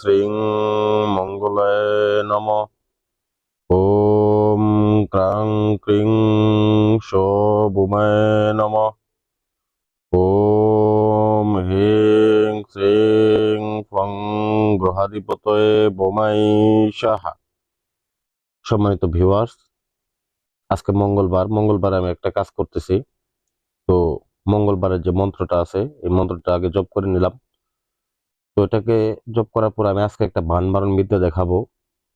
শ্রীং মঙ্গলায় নম ওম ক্রাং ক্রিং শোভুমায় নম ওম হিং শ্রীং ফং গ্রহাধিপতয়ে বোমাই সাহা সম্মানিত ভিউয়ার্স আজকে মঙ্গলবার মঙ্গলবার আমি একটা কাজ করতেছি। তো মঙ্গলবারের যে মন্ত্রটা আছে, এই মন্ত্রটা আগে জপ করে নিলাম। তো এটাকে জপ করার পর আমি আজকে একটা বান মারণ বিদ্যা দেখাবো।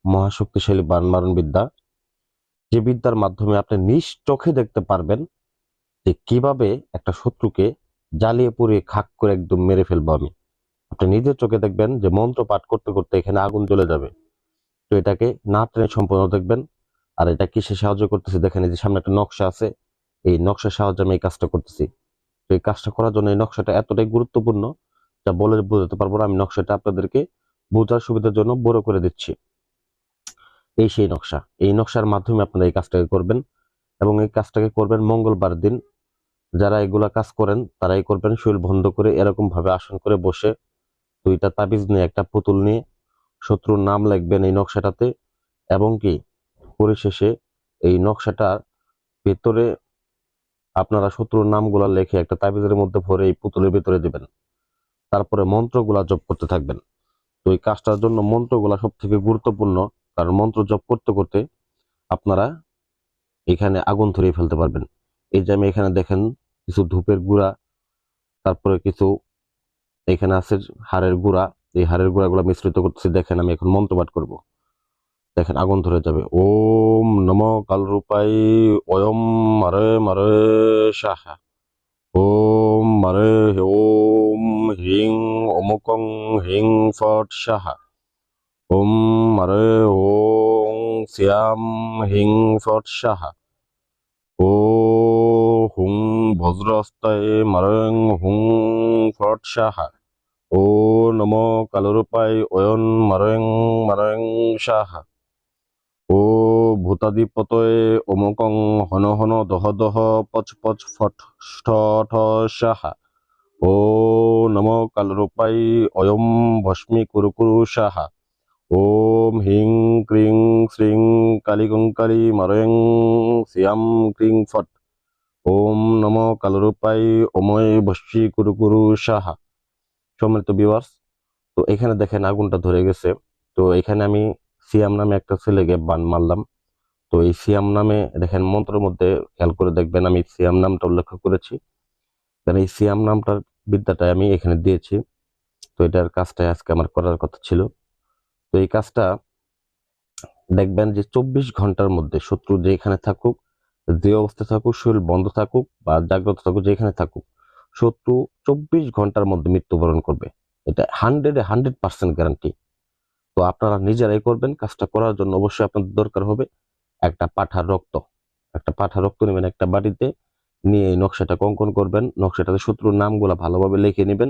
মহাশক্তিশালী বান মারণ বিদ্যা যে বিদ্যার মাধ্যমে আপনি নিজ চোখে দেখতে পারবেন যে কীভাবে একটা শত্রুকে জ্বালিয়ে পুড়িয়ে খাক করে একদম মেরে ফেলব আমি। আপনি নিজের চোখে দেখবেন যে মন্ত্র পাঠ করতে করতে এখানে আগুন জ্বলে যাবে। তো এটাকে না টেনে সম্পূর্ণ দেখবেন। আর এটা কিসে সাহায্য করতেছে দেখেন যে সামনে একটা নকশা আছে। এই নকশার সাহায্যে আমি এই কাজটা করতেছি। তো এই কাজটা করার জন্য এই নকশাটা এতটাই গুরুত্বপূর্ণ যা বলে বোঝাতে পারব না, আমি নকশাটা আপনাদেরকে বোঝার সুবিধার জন্য বড় করে দিচ্ছি। এই সেই নকশা। এই নকশার মাধ্যমে আপনারা এই কাজটাকে করবেন এবং এই কাজটাকে করবেন মঙ্গলবার দিন। যারা এগুলা কাজ করেন, তারাই করবেন শরীর বন্ধ করে এরকম ভাবে আসন করে বসে দুইটা তাবিজ নিয়ে, একটা পুতুল নিয়ে শত্রুর নাম লিখবেন এই নকশাটাতে এবং কি পরিশেষে এই নকশাটার ভেতরে আপনারা শত্রুর নামগুলা লেখে একটা তাবিজের মধ্যে ভরে এই পুতুলের ভেতরে দিবেন। তারপরে মন্ত্রগুলা জপ করতে থাকবেন। তো এই কাজটার জন্য মন্ত্রগুলা সব থেকে গুরুত্বপূর্ণ, কারণ মন্ত্র জপ করতে করতে আপনারা এখানে আগুন ধরিয়ে ফেলতে পারবেন। এই যে আমি এখানে দেখেন কিছু ধূপের গুঁড়া, তারপরে কিছু এখানে আছে হাড়ের গুঁড়া। এই হাড়ের গুঁড়াগুলো মিশ্রিত করতেছি, দেখেন আমি এখন মন্ত্র পাঠ করব। দেখেন আগুন ধরে যাবে। ওম নম কালরূপাই অয়ম মারে মারে সাহা ওম মারে হে ওম হিং অমুকং হিং ফট ওম মারে ওং শ্যাম হিং ফট সাহা ও হুং বজ্রস্তায় মারং হুং ফট সাহা ও নম কালরূপাই অয়ন মারং মারং সাহা ও ভূতাধিপতয়ে অমুকং হন হন দহ দহ পচ পচ ফট ঠ ঠ সাহা ও নম কালরূপাই অয়ম ভস্মী কুরু কুরু সাহা ওম হিং ক্রিং শ্রিং কালিকঙ্কালি মারং শ্যাম ক্রিং ফট ওম নম কালরূপাই অময় ভস্মী কুরু কুরু সাহা সম্মানিত বিওয়ার্স তো এখানে দেখেন আগুনটা ধরে গেছে। তো এখানে আমি সিয়াম নামে একটা ছেলেকে বান মারলাম। তো এই সিয়াম নামে দেখেন মন্ত্রের মধ্যে খেয়াল করে দেখবেন, আমি সিয়াম নামটা উল্লেখ করেছি। কারণ এই সিয়াম নামটার বিদ্যাটা আমি এখানে দিয়েছি। তো এটার কাজটাই আজকে আমার করার কথা ছিল। তো এই কাজটা দেখবেন যে চব্বিশ ঘণ্টার মধ্যে শত্রু যেখানে থাকুক, যে অবস্থায় থাকুক, শরীর বন্ধ থাকুক বা জাগ্রত থাকুক, যেখানে থাকুক, শত্রু চব্বিশ ঘণ্টার মধ্যে মৃত্যুবরণ করবে। এটা হান্ড্রেডে হান্ড্রেড পার্সেন্ট গ্যারান্টি। তো আপনারা নিজেরাই করবেন, কাজটা করার জন্য অবশ্যই আপনাদের দরকার হবে একটা পাঠার রক্ত। একটা পাঠার রক্ত নেবেন একটা বাড়িতে নিয়ে এই নকশাটা কঙ্কন করবেন নকশাটাতে শত্রুর নামগুলো ভালোভাবে লিখে নেবেন।